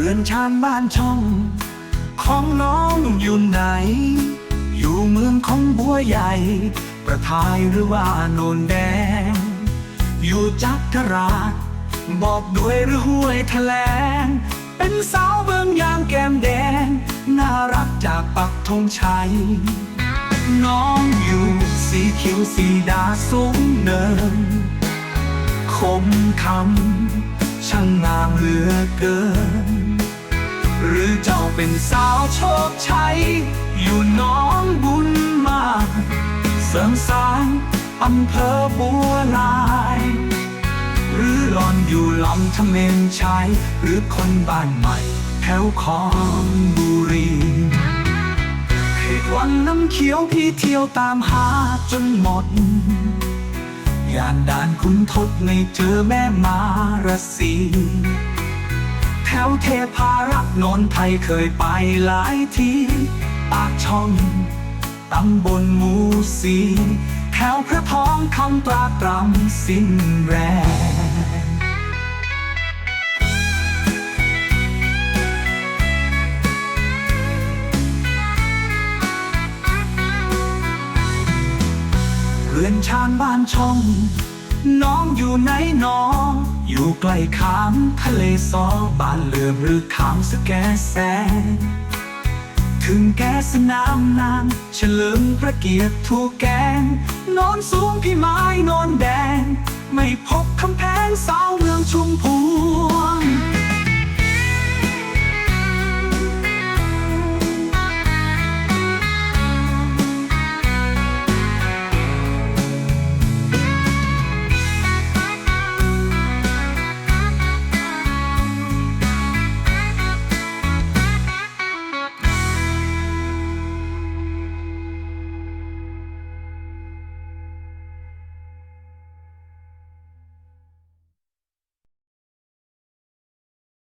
เรือนชานบ้านช่อง ของน้องอยู่ไหน อยู่เมืองของบัวใหญ่ ประทายหรือว่าโนนแดง อยู่จักรราชบอกด้วยหรือห้วยแถลง เป็นสาวเบืองยางแก้มแดง น่ารักจากปักธงชัย น้องอยู่สีคิ้วสีดาสูงเนิน คมคำช่างงามเหลือเกิน เป็นสาวโชคชัย อยู่น้องบุญมา เสริมสางอำเภอบัวลาย หรือหลอนอยู่ลำทะเมนชัย หรือคนบ้านใหม่ แถวคอนบุรีเขตวังน้ำเขียวพี่เที่ยวตามหาจนหมดยานด่านคุณทศไม่เจอแม่มารสี วเทพารักษ์นนไทยเคยไปหลายทีปากช่องตำบลหมูสีแถวพระท้องคำตราตรำสิ้นแรงเรือนชานบ้านช่อง น้องอยู่ไหนหนอง อยู่ใกล้ขามทะเลซอบ้านเหลื่อมหรือขามสแกแสงถึงแกสนามนางเฉลิมพระเกียรติทูกแกง นอนสูงพี่ไม้นอนแดง ไม่พบคำแพงสาวเมืองชุมพู